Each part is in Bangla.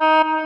ও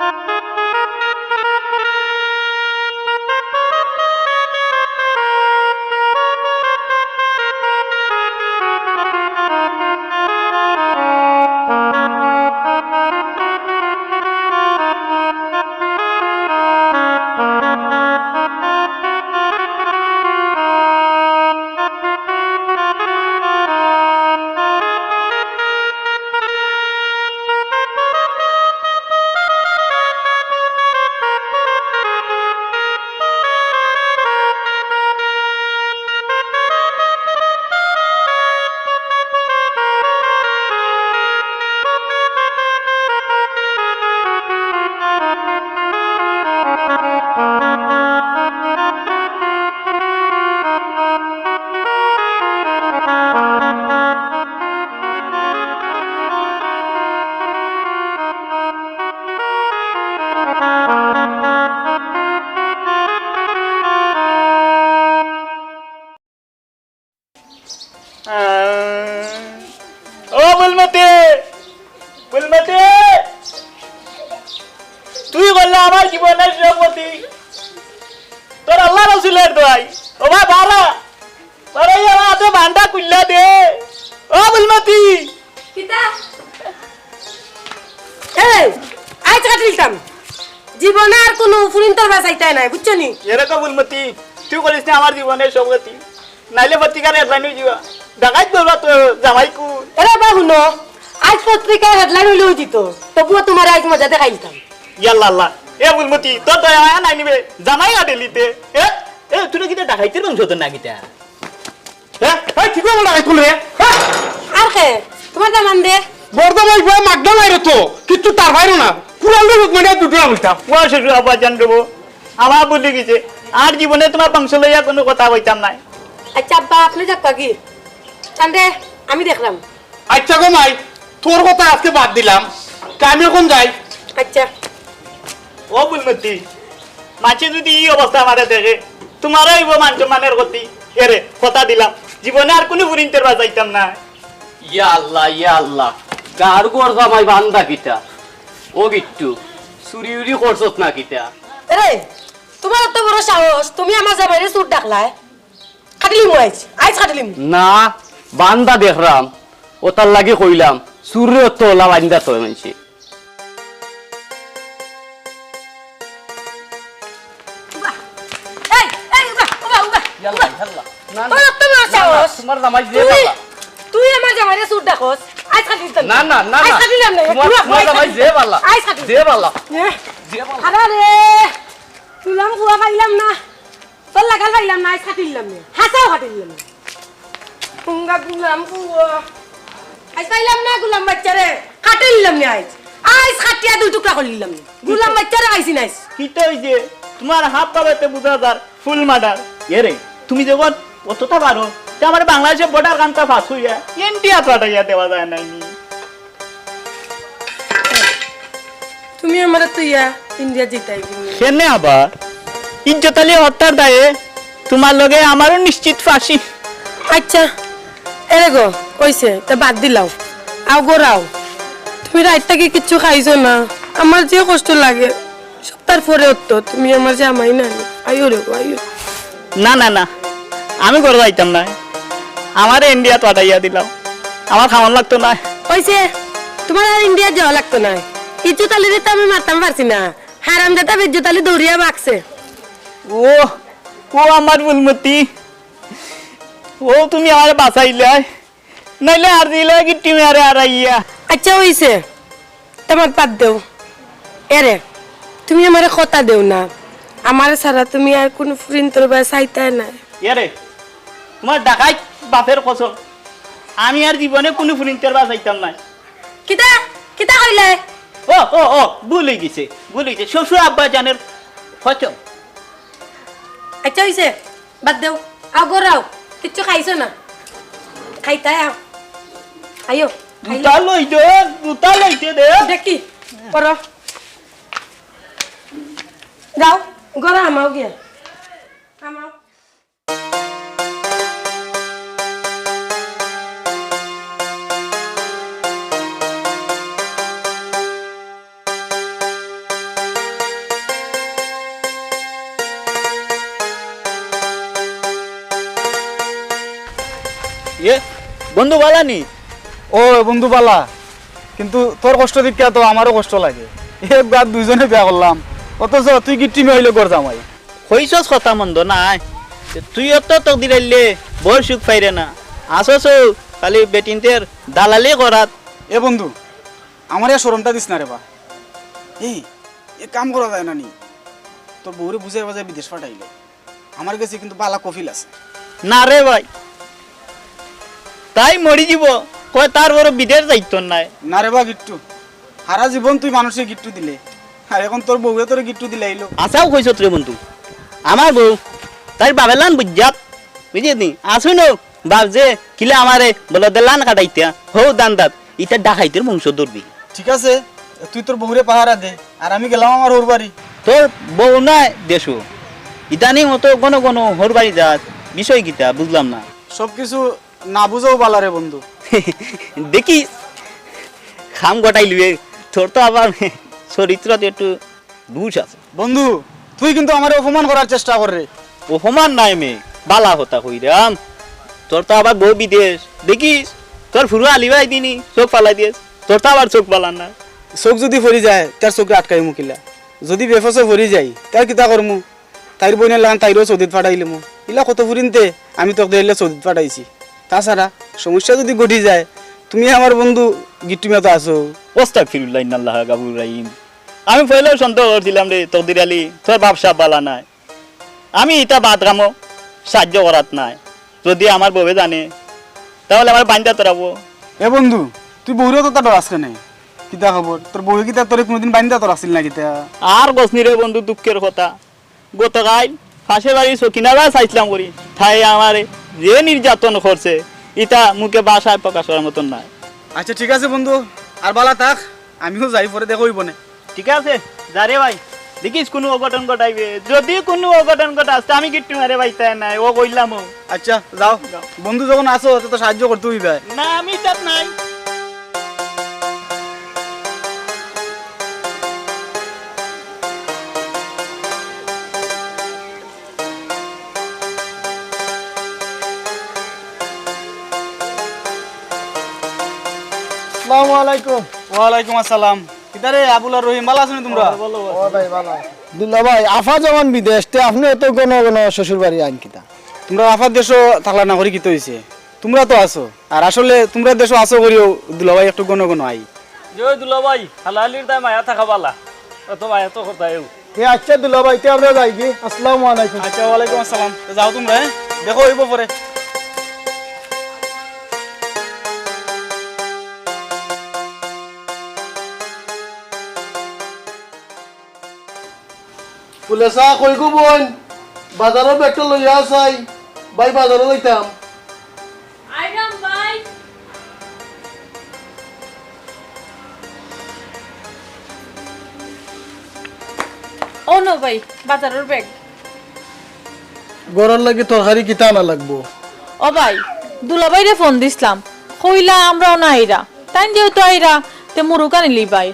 জীবনে আর কোনো ফুরিন তোর বাসাইতাই নাই বুঝছ নি? এরকম বুলমতি তুই করিস না আমার জীবনের সম্পত্তি নাইলে পত্রিকার হেডলাইন যাবা। দেখাই বলবা তো জামাই কু এরা বা শুনো আজ পত্রিকায় হেডলাইন হইলেও দিত। তবুও তোমার আজ মজা দেখাইতাম। ইয়াল্লা আল্লাহ এ বুলমতি তোর দয়া নাই নিবে। জামাই আডেলিতে এ এ তুই কিটা ডাকাইতের বংশ তোর না কিটা হ্যাঁ? এই কি করে লাগাই হ্যাঁ? আর কে? তোমার দামান দে। বর্ধমান ভাই মাগনা মাইরে তো কিন্তু তার বাইরে না। কুড়াল লোক মানে দুটো বলতাম ও শ্বশুর আব্বা জান দেবো। আমার বুদ্ধি গেছে। আর জীবনে তোমার বংশ লইয়া কোনো কথা বলতাম নাই। আচ্ছা আব্বা আপনি যাক কি চান্দে আমি দেখলাম। আচ্ছা গো মাই তোর কথা আজকে বাদ দিলাম। তা আমি এখন যাই? আচ্ছা। ও বুলমতি মাছে যদি এই অবস্থা আমারে দেখে তোমারও হইব মান সম্মানের গতি। এরে কথা দিলাম। জীবনে আর কোনো ফুরিনতের বাজাইতাম না। ইয়া আল্লাহ ইয়া আল্লাহ। কার গর জামাই বান্দা কিটা। ও গিট্টু চুরি উরি করছত না কিটা। রে তোমার এত বড় সাহস তুমি আমার জামাইরে সুট ডাকলাই। কাটিলিম আইজ আইজ কাটিলিম না বান্দা দেখলাম ও তার লাগে কইলাম চুরে তো ওলা বান্দা তো মানছি তোমার জামাই তুই আমার জামাইরে সুট ডাকস আইজ কাটিলাম না না না কাটিলাম না। তোমার তোমার জামাই যে বালা যে বালা যে বালা আরে রে। তুলাম কুয়া পাইলাম না। তোর লাগাল পাইলাম না আইজ কাটিলাম না। হাসাও কুঙ্গা গুলাম পাইলাম না গুলাম বাচ্চারে। কাটিলাম না আইজ আইজ কাটিয়া দুই টুকরা করলিলাম না। গুলাম বাচ্চারে আইছি নাইস কিটা হইছে তোমার হাত পাবেতে বুঝা যার ফুল মার্ডার এরে তুমি যখন অতটা পারো তে আমার বাংলাদেশে বর্ডার কান্তা ফাঁস হইয়া ইন্ডিয়া পাঠাইয়া দেওয়া যায় নাই তুমি আমার তুইয়া ইন্ডিয়া জিতাই কেনে আবার ইজ্জতালি হত্যার দায়ে তোমার লগে আমারও নিশ্চিত ফাঁসি। আচ্ছা এরে গো কইছে তা বাদ দিলাও। আও গোরাও তুমি রাতটা কি কিচ্ছু খাইছো না। আমার যে কষ্ট লাগে সপ্তাহ পরে তো তুমি আমার জামাই না আইও রে গো আইও। না না না আমি করে যাইতাম না। আমার ইন্ডিয়া পাঠাইয়া দিলাম। আমার খাওয়ান লাগতো না। কইছে তোমার আর ইন্ডিয়া যাওয়া লাগতো না। ইচ্ছু তালিরে তো আমি মারতাম পারছি না। হারাম জাতা বেজ্জু তালি দৌড়িয়া বাকছে ও ও আমার বুলমতি ও তুমি আমার বাঁচাইলে। নাইলে আর দিলে কি টিমে আরে আড়াইয়া আচ্ছা হইছে। তোমার পাত দেও। এরে তুমি আমারে কথা দেও না। আমার সারা তুমি আর কোনো ফ্রিন তোর বা চাইতাই না এরে তোমার ডাকাই বাপের কসম। আমি আর জীবনে কোনো ফুরিন্তের বাঁচাইতাম না কিতা? কিতা কইলে? ও ও ও ভুল হয়ে গেছে ভুল হয়ে গেছে। শ্বশুর আব্বা জানের কসম আচ্ছা হইছে বাদ দেও। আও গোরাও কিচ্ছু খাইছো না? খাইতাই আও। আইও দুটা লই দে দুটা লইতে দে দেখি পর যাও গোরা আমাও গিয়া। বন্ধু বালানি ও বন্ধু বালা। কিন্তু তোর কষ্ট দিকে তো আমারও কষ্ট লাগে। একবার দুইজনে বিয়া করলাম। অথচ তুই কি টিমে হইলে গড় জামাই? হইছস কথা মন্দ নাই। তুই তো তোক দিলাইলে বড় সুখ পাইরে না। আসস খালি বেটিনতের দালালি করাত এ বন্ধু আমার এই সরমটা দিস না রে বা। এই এ কাম করা যায় না নি? তোর বউরে বুঝাই বাজায় বিদেশ পাঠাইলে। আমার কাছে কিন্তু বালা কফিল আছে। না রে ভাই। তাই মরি যাব। কয় তার বড় বিদেশ যাইত নাই। না রে বা গিট্টু সারা জীবন তুই মানুষকে গিট্টু দিলে। আর এখন তোর বউয়ে তোর গিট্টু দিলে আইলো। আসাও কইছত রে বন্ধু। আমার বউ তাই বাবেলান বুঝাত বুঝিয়ে নি? আসুন বাপ যে কিলে আমারে বলে দেলান কাটাইতা হৌ দান দাত। ইটা ডাকাইতের বংশ ধরবি ঠিক আছে তুই তোর বউরে পাহারা দে আর আমি গেলাম আমার ওর বাড়ি তোর বউ নাই দেশো ইদানি মতো কোনো কোনো হর বাড়ি যাস বিষয় কিতা বুঝলাম না। সব কিছু না বুঝেও বালা রে বন্ধু। দেখি। খাম গটাই লিবে তোর তো আবার চরিত্রতে একটু দুষ আছে। বন্ধু তুই কিন্তু আমার অপমান করার চেষ্টা কর রে। অপমান নাই মে বালা হতা কইরাম তোর তো আবার বউ বিদেশ। দেখিস তোর ফুরু আলিবাই দিনি চোখ পালাই দিয়েস তোর তো আবার চোখ পালান না। চোখ যদি ফরি যায় তার চোখে আটকাই মুকিলা যদি বেফসে ফরি যাই তার কিতা করমু? তাইর বইনের লাগান তাইরও চৌদিত ফাটাইলে মু। ইলা কত ফুরিনতে আমি তোকে দিলে চৌদিত ফাটাইছি। তাছাড়া সমস্যা যদি ঘটি যায় তুমি আমার বন্ধু গিট্টুমিয়া তো আছো। ওস্তাক ফিরুল্লাহ ইন্নাল্লাহ গাবুর রাহিম। আমি পয়লেও সন্দেহ করছিলাম রে তকদির আলী তোর ব্যবসা বালা নাই। আমি এটা বাদ কামো সাহায্য করাত নাই। যদি আমার বউয়ে জানে তাহলে আমার বান্ধা তোরাবো এ বন্ধু তুই বউরেও তো তার আজকে নেই কিতা খবর? তোর বউ কিতা তোর কোনোদিন বান্ধা তোর আসছিল না কিতা আর গছনি রে বন্ধু দুঃখের কথা। গতকাল ফাঁসে বাড়ি সকিনারা চাইছিলাম করি তাই আমার যে নির্যাতন করছে ইটা মুখে বাসায় প্রকাশ করার মতন নাই আচ্ছা ঠিক আছে বন্ধু। আর বালা থাক আমিও যাই পরে দেখো বনে ঠিক আছে যা রে ভাই। দেখিস কোনো অঘটন ঘটাইবে যদি কোনো অঘটন ঘটাস আমি কিট্টু আরে ভাই তাই নাই ও কইলাম ও। আচ্ছা যাও। বন্ধু যখন আসো তো সাহায্য করতে হইবে। না আমি তার নাই। আসসালামু আলাইকুম। ওয়ালাইকুম আসসালাম। কিতারে আবুল আর রহিম ভালো আছো নি তোমরা? দুল্লা ভাই আফা যেমন বিদেশ তে আপনি তো কোনো কোনো শ্বশুর বাড়ি আইন কিতা। তোমরা আফার দেশও থাকলা না করি কিতে হইছে। তোমরা তো আছো। আর আসলে তোমরা দেশও আছো করিও দুলাভাই একটু গণ গণ আই। জয় দুলা ভাই হালালির দায় মায়া থাকা বালা। অত মায়া তো কথা এও এ আচ্ছা দুল্লা ভাই তে আমরা যাই কি? আসসালামু আলাইকুম। আচ্ছা ওয়ালাইকুম আসসালাম। যাও তোমরা হ্যাঁ? দেখো হইব পরে। পুলেসা কই গো বোন বাজারের ব্যাগটা লইয়া আসাই ভাই বাজারে যাইতাম আইরাম ভাই ও নো ভাই বাজারের ব্যাগ গরর লাগি তরকারি কিতা আনা লাগবো ও ভাই দুলাভাইরে ফোন দিছিলাম কইলা আমরাও না আইরা তাই যেহেতু আইরা তে মুরুক আনিলি ভাই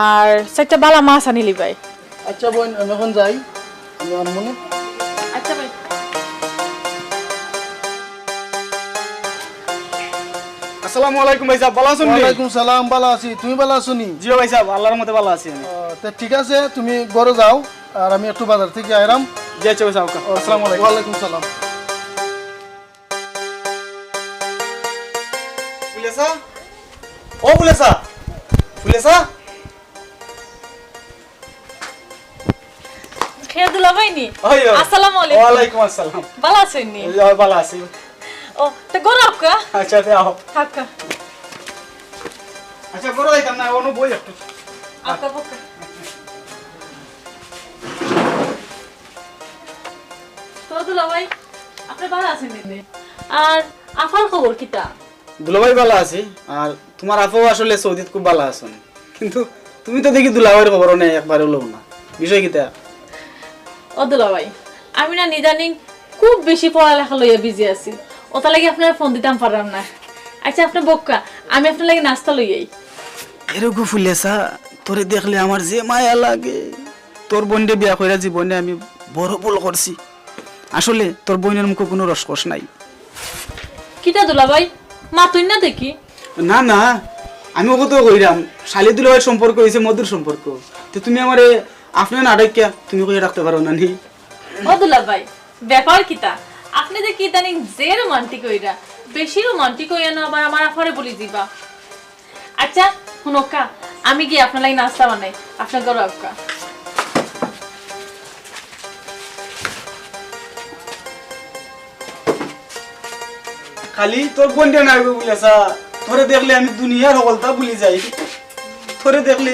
আর চারটা বালা মাছ আনিলি ভাই আচ্ছা বোন আমি এখন যাই। আমি আনমনে আচ্ছা ভাই। আসসালামু আলাইকুম ভাই সাহেব ভালো আছেন? ওয়ালাইকুম সালাম ভালো আছি। তুমি ভালো আছো নি? জিও ভাই সাহেব আল্লাহর মতে ভালো আছি আমি। ঠিক আছে তুমি ঘরে যাও আর আমি একটু বাজার থেকে আইরাম। জি আচ্ছা ভাই সাহেব আসসালামু আলাইকুম। ওয়ালাইকুম সালাম। ফুলেসা ও ফুলেসা ফুলেসা খেয়ে দুলাভাই নি ওই ওই। আসসালামু আলাইকুম। আসসালাম। ভালো আছেন নি? ভালো আছি। ও তে গরু আপকা আচ্ছা থাকা আচ্ছা করো যাইতাম না অনু বই একটু। আপকা পক্কা তো দুলাভাই আপনি ভালো আছেন নি? আর আফার খবর কিতা দুলাভাই ভালো আছি আর তোমার আপাও আসলে সৌদিত খুব ভালো আছেন। কিন্তু তুমি তো দেখি দুলাভাইয়ের খবর নেই একবারও লও না। বিষয় কিতা ও দুলাভাই আমি না নিদানিং খুব বেশি পড়ালেখা লইয়া বিজি আছি। ওটা লাগি আপনার ফোন দিতাম পারলাম না। আচ্ছা আপনি বক্কা আমি আপনার লাগি নাস্তা লইয়াই। এরকম ফুলেসা তোরে দেখলে আমার যে মায়া লাগে। তোর বোনরে বিয়া কইরা জীবনে আমি বড় ভুল করছি। আসলে তোর বোনের মুখে কোনো রসকস নাই। কিটা দুলাভাই মাতুই না দেখি? না না আমি ওকে তো কইরাম শালি দুলাভাই সম্পর্ক হয়েছে মধুর সম্পর্ক। তো তুমি আমার আপনার নাটকিয়া তুমি কই রাখতে পারো না নি। ও দুলাভাই ব্যাপার কিটা আপনি যে কি জানি যে রোমান্টিক হইরা বেশি রোমান্টিক হইয়া না আবার আমার আফারে বলি দিবা? আচ্ছা শুনকা আমি গিয়ে আপনার লাগি নাস্তা বানাই। আপনার গরু আক্কা। খালি তোর বোনটা নাই বলেছা তোরে দেখলে আমি দুনিয়ার সকলতা ভুলি যাই। তোরে দেখলে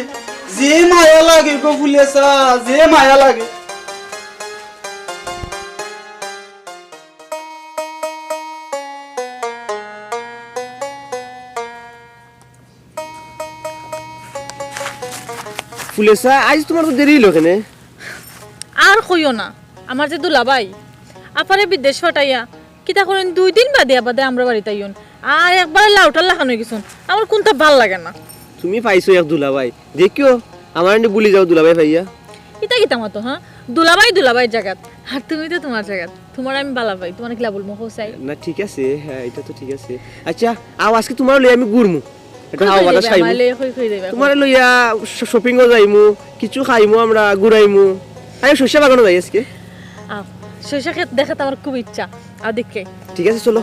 যে মায়া লাগে গো বলেছা যে মায়া লাগে। ফুলেসা আজ তোমার তো দেরি হলো কেনে? আর কইও না আমার যে দুলাভাই আপারে বিদেশ ফাটাইয়া কিতা করেন দুই দিন বাদে বাদে আমরা বাড়িতে আইন আর একবার লাউটার লাগানো গেছুন আমার কোনটা ভালো লাগে না। তুমি পাইছো এক দুলাভাই দেখিও আমার এনে বুলি যাও দুলাভাই ভাইয়া। ইতা কিতা মতো হ্যাঁ দুলাভাই দুলাভাই জায়গাত আর তুমি তো তোমার জায়গাত তোমার আমি বালা পাই তোমার কিলা বলব হোসাই না ঠিক আছে হ্যাঁ এটা তো ঠিক আছে। আচ্ছা আও আজকে তোমার লই আমি ঘুরমু এটা হাওয়া বাতাস খাইমু তোমার লইয়া শপিংও যাইমু কিছু খাইমু আমরা ঘুরাইমু আরে শস্য বাগানো যাই আজকে। শৈশা ক্ষেত দেখাতে আমার খুব ইচ্ছা। আর দেখে ঠিক আছে চলো।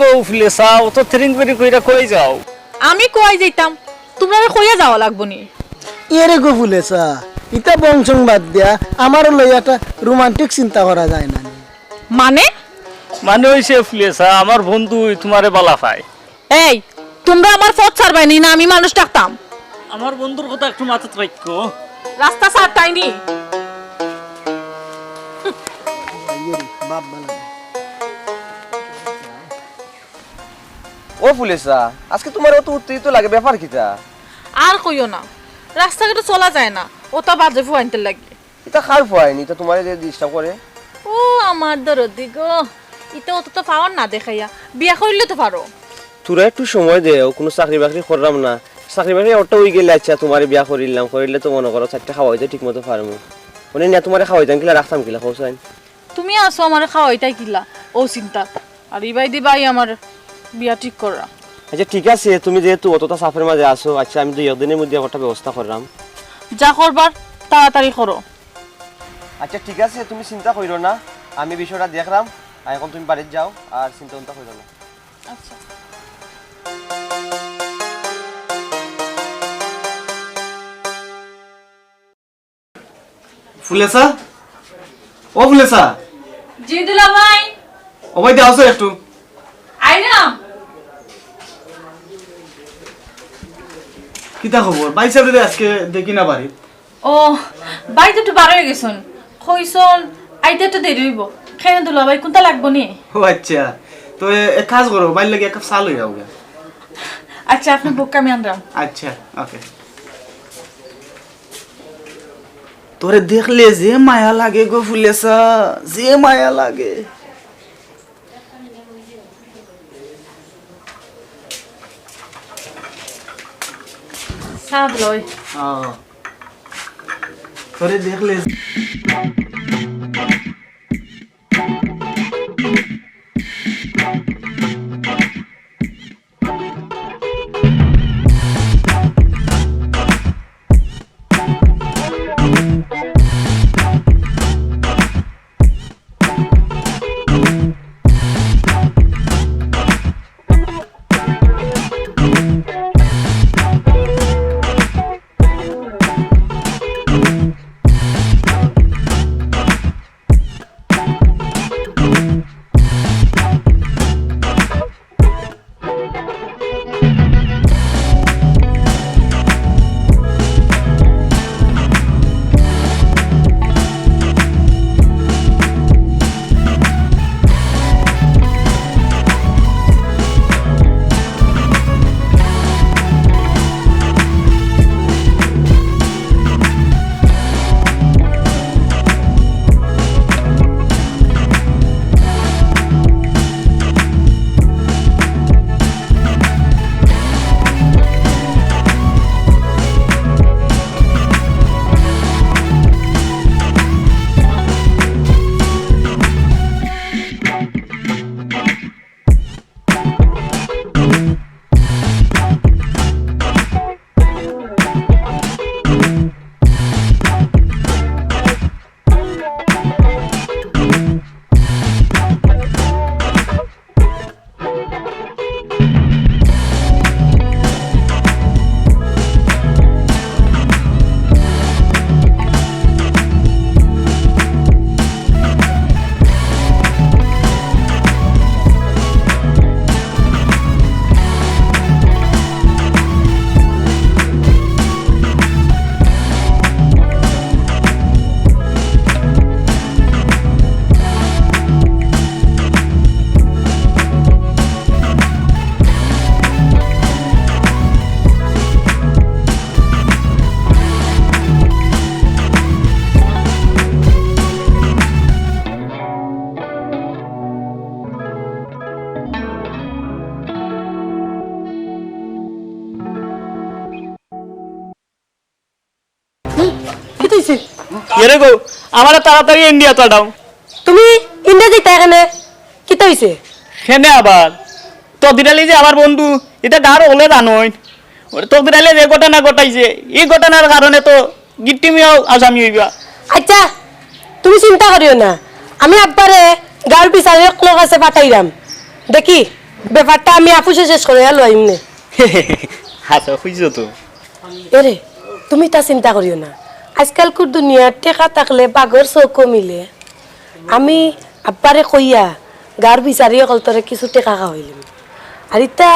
গো উফলে চাও তো থ্রিং বেরি কইরা কই যাও? আমি কই যাইতাম? তোমরা কইয়া যাওয়া লাগবো নি? এরে গো ফুলেছা ইটা বংশং বাদ দিয়া আমারও লই একটা রোমান্টিক চিন্তা করা যায় না মানে? মানে হইছে ফুলেছা আমার বন্ধু তোমারে বালা পায়। এই তোমরা আমার পথ ছাড়বাই নি না আমি মানুষ ডাকতাম। আমার বন্ধুর কথা একটু মাথাত রাখো। রাস্তা ছাড়তাইনি বাপ বালা ও ফুলেসা আজকে তোমার অত উত্তেজিত লাগে ব্যাপার কিটা? আর কইও না রাস্তাঘাটে চলা যায় না ওটা বাজে ফুয়াইতে লাগে। এটা খার পায়নি তো তোমার যে ডিস্টার্ব করে? ও আমার দরদি গো ইটা অত তো পাওয়ার না দেখাইয়া বিয়া করলে তো পারো। তোরা একটু সময় দেও কোনো চাকরি বাকরি করলাম না। চাকরি বাকরি অটো হয়ে গেলে আচ্ছা তোমার বিয়া করিলাম করিলে তো মনে করো চারটা খাওয়াইতে ঠিক মতো পারমু। মানে না তোমার খাওয়াইতাম কিলা রাখতাম কিলা খোসাইন তুমি আসো আমার খাওয়াইটাই কিলা। ও চিন্তা। আর ইবাই দিবাই আমার বিয়া ঠিক করা। আচ্ছা ঠিক আছে তুমি যেহেতু অতটা চাপের মাঝে আসো আচ্ছা আমি দুই একদিনের মধ্যে একটা ব্যবস্থা করলাম। যা করবার তাড়াতাড়ি করো। আচ্ছা ঠিক আছে তুমি চিন্তা করো না। আমি বিষয়টা দেখলাম আর এখন তুমি বাড়িতে যাও আর চিন্তা চিন্তা করো না। আচ্ছা। ফুলেছা ও ফুলেছা জি দুলা ভাই। ও ভাই দাও একটু। কিতা খবর? ভাই সাহেব আজকে দেখি না বাড়ি। ও বাড়িতে একটু বার হয়ে গেছুন। কইসন আইতে তো দেরি হইব। খেয়ে দুলা ভাই কোনটা লাগবো নি? ও আচ্ছা। তো এক কাজ করো বাইর লাগে এক কাপ চাল হয়ে যাও আচ্ছা আপনি বুক আনলাম আচ্ছা ওকে। তোরে দেখলে যে মায়া লাগে গো ফুলেসা যে মায়া লাগে। তোরে দেখলে কি তুইছে এরে গো আমার তাড়াতাড়ি ইন্ডিয়া পাঠাও তুমি ইন্ডিয়া যাইতা এখানে? কি হইছে? সেনে আবার। তদিরালি যে আমার বন্ধু এটা গার ওলে জানোই তদিরালি যে ঘটনা ঘটাইছে এই ঘটনার কারণে তো গিট্টিমিও আসামি হইবা। আচ্ছা তুমি চিন্তা করিও না। আমি আব্বারে গাঁর বিচারে লোক আছে পাঠাইলাম দেখি ব্যাপারটা আমি আপুসে শেষ করে আলো আইমনে হাসা খুঁজছো তো। এরে তুমি তা চিন্তা করিও না। আজকালকার দুনিয়া টেকা থাকলে বাঘর চৌকো মিলে। আমি আব্বারে কইয়া গার বিচারি অকল তরে কিছু টেকা খাওয়াইলাম আর ইতা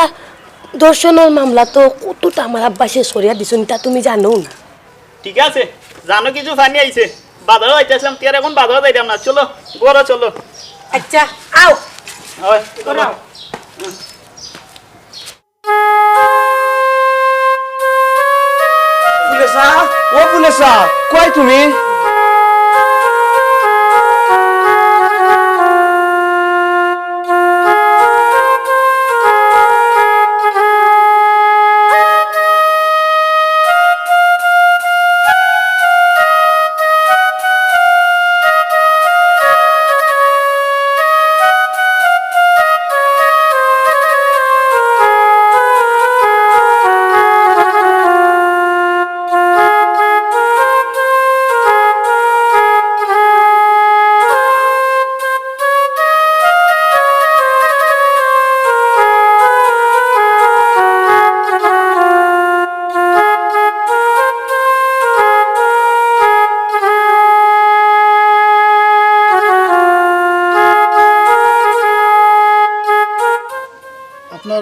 দর্শনের মামলা তো কতটা আমার আব্বা শেষ করিয়া দিছুন তা তুমি জানো না। ঠিক আছে জানো কিছু ফানি আইছে বাধাও আইতেছিলাম তিয়ার এখন বাধাও যাইতাম না। চলো বড় চলো। আচ্ছা আও। হয়। পুলেসা ও পুলেসা কই তুমি?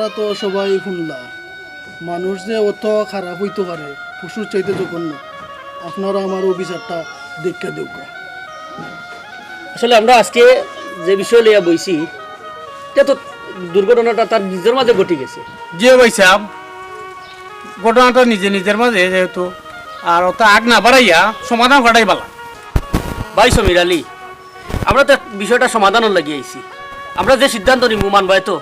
আপনারা তো সবাই শুনলা মানুষ যে অত খারাপ হইতে পারে পশুর চাইতে জঘন্য। আপনারা আমার অভিচারটা দেখে দেউকা আসলে আমরা আজকে যে বিষয় লইয়া বইছি এটা তো দুর্ঘটনাটা তার নিজের মাঝে ঘটে গেছে। যে ভাই সাহেব ঘটনাটা নিজে নিজের মাঝে যেহেতু আর ওটা আগ না বাড়াইয়া সমাধান ঘটাই বালা ভাই সমীর আলী আমরা তো বিষয়টা সমাধানও লাগিয়ে আইছি। আমরা যে সিদ্ধান্ত নিব মানবা তো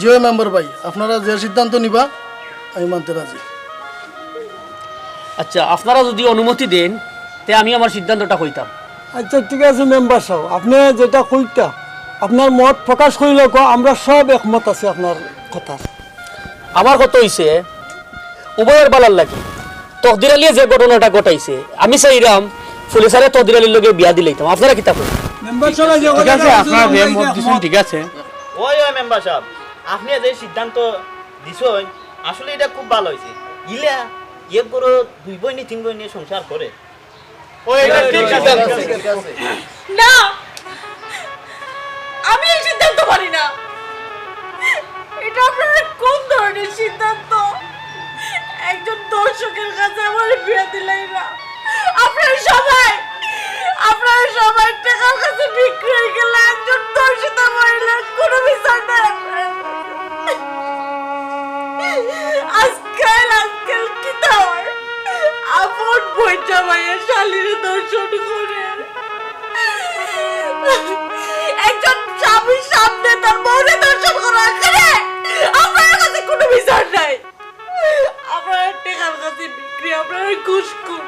জিও মেম্বার ভাই আপনারা যে সিদ্ধান্ত নিবা আমি মানতে রাজি। আচ্ছা আপনারা যদি অনুমতি দেন তে আমি আমার সিদ্ধান্তটা কইতাম আচ্ছা ঠিক আছে মেম্বার সাহেব আপনি যেটা কইতা আপনার মত প্রকাশ করিলে কো আমরা সব একমত আছে আপনার কথা। আমার কত হইছে উভয়ের বালার লাগি। তকদির আলিয়ে যে ঘটনাটা ঘটাইছে আমি চাইরাম পুলিশারে তকদির আলীর লগে বিয়া দিলাইতাম। আপনারা কিতা করেন মেম্বার সাহেব ঠিক আছে আপনারা ঠিক আছে। ওই ওই মেম্বার সাহেব। আপনি যে সিদ্ধান্ত দিছেন আসলে এটা খুব ভালো হয়েছে। ইলা এক বড় দুই বই নিয়ে তিন বই নিয়ে সংসার করে। না আমি এই সিদ্ধান্ত পারি না। এটা আপনারা কোন ধরনের সিদ্ধান্ত? একজন দর্শকের কাছে আমার বিয়ে দিলাই না। আপনারা সবাই আপনারা সবাই টাকার কাছে বিক্রি হয়ে গেলে একজন দর্শিতা মহিলার কোনো বিচার নাই আপনারা আজকাল কি তার আপন বই জামাইয়ের শালির দর্শন করে। একজন স্বামীর সামনে তার বউরে দর্শন করা করে আপনার কাছে কোনো বিচার নাই। আপনার টেকার কাছে বিক্রি, আপনার ঘুষ খুন।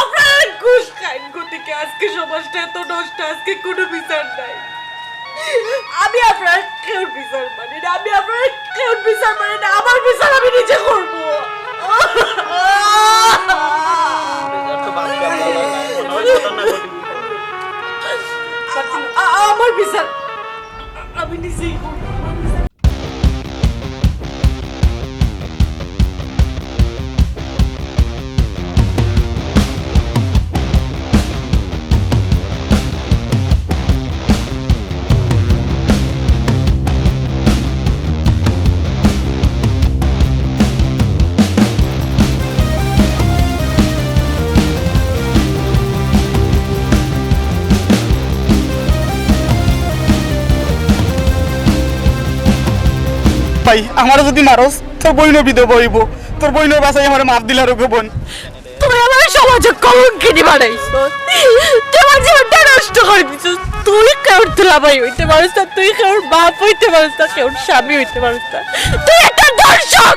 আপনার ঘুষ খাইন গতিকে আজকে সমাজটা এত নষ্ট, আজকে কোনো বিচার নাই। আমি আপনার কেউ বিচার মানি না, আমি আপনার কেউ বিচার মানি না ভাই আমারও যদি মারস, তোর বইনও বিধব হইব। তোর বইনও বাসাই আমার মাপ দিলার বোন। তুই আমার সমাজে কলঙ্কিনি বানাইছো। তুই আমার জীবনটা নষ্ট করে দিছ। তুই কেউর তুলাবাই হইতে পারিস তুই কেউর বাপ হইতে পারিস না কেউর স্বামী হইতে পারিস না। তুই একটা দর্শক!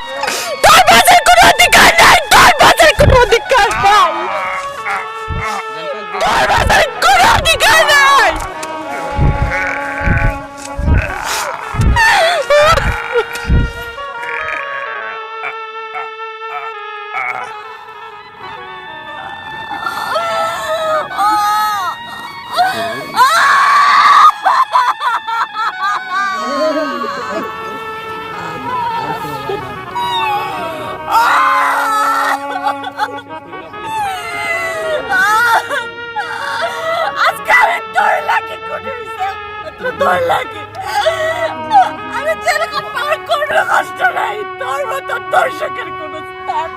তোর লাগে। আমি যেরকম পার কোনো কষ্ট নাই। তোর মতো দর্শকের কোনো স্থান